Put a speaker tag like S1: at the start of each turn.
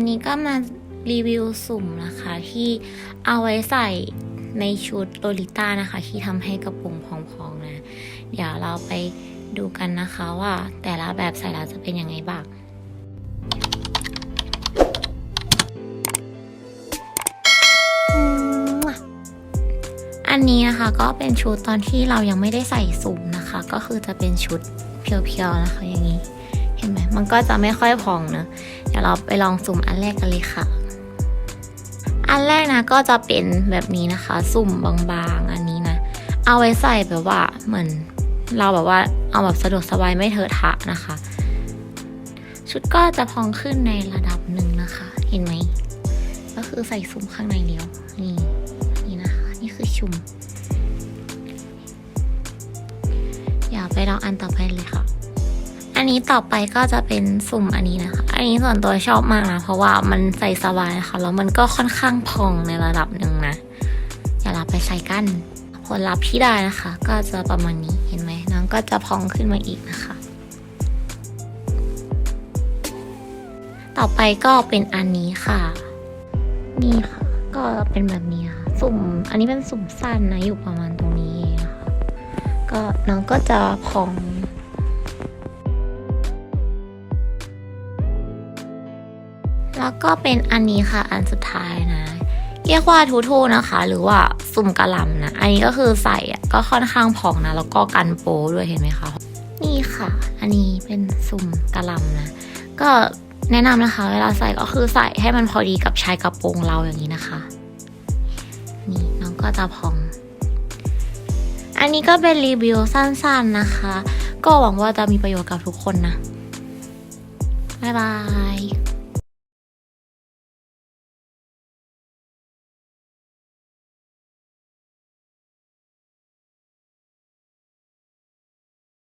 S1: อันนี้ก็มารีวิวสุ่มนะคะ ที่เอาไว้ใส่ในชุดโลลิต้านะคะ ที่ทำให้กระโปรงพองๆนะ เดี๋ยวเราไปดูกันนะคะว่าแต่ละแบบใส่แล้วจะเป็นยังไงบ้างอันนี้นะคะก็เป็นชุดตอนที่เรายังไม่ได้ใส่สุ่มนะคะ ก็คือจะเป็นชุดเพียวๆนะคะอย่างนี้ เห็นไหมมันก็จะไม่ค่อยพองเนอะเดี๋ยวเราไปลองสุ่มอันแรกกันเลยค่ะ อันแรกนะก็จะเป็นแบบนี้นะคะ สุ่มบางๆ อันนี้นะ เอาไว้ใส่แบบว่าเหมือนเราแบบว่าเอาแบบสะดวกสบายไม่เถอะทะนะคะ ชุดก็จะพองขึ้นในระดับหนึ่งนะคะ เห็นไหมก็คือใส่สุ่มข้างในเดียวนี่นี่นะคะ นี่คือชุม อย่าไปลองอันต่อไปเลยค่ะ อันนี้ต่อไปก็จะเป็นสุ่มอันนี้นะคะ อันนี้ส่วนตัวชอบมากนะ เพราะว่ามันใส่สบายนะคะแล้วมันก็ค่อนข้างพองในระดับหนึ่งนะอย่าเราไปใส่กันผลลัพธ์ที่ได้นะคะ ก็จะประมาณนี้เห็นไหมน้องก็จะพองขึ้นมาอีกนะคะ ต่อไปก็เป็นอันนี้ค่ะนี่ค่ะ ก็เป็นแบบนี้ค่ะสุ่ม อันนี้เป็นสุ่มสั้นนะอยู่ประมาณตรงนี้นะคะก็น้องก็จะพอง แล้วก็เป็นอันนี้ค่ะอันสุดท้ายนะ เรียกว่าทูทูนะคะ หรือว่าสุ่มกระลำนะ อันนี้ก็คือใส่ก็ค่อนข้างพองนะ แล้วก็กันโปด้วยเห็นไหมคะ นี่ค่ะ อันนี้เป็นสุ่มกระลำนะ ก็แนะนำนะคะ เวลาใส่ก็คือใส่ให้มันพอดีกับชายกระโปรงเราอย่างนี้นะคะ นี่น้องก็จะพอง อันนี้ก็เป็นรีวิวสั้นๆนะคะ ก็หวังว่าจะมีประโยชน์กับทุกคนนะ บ๊ายบาย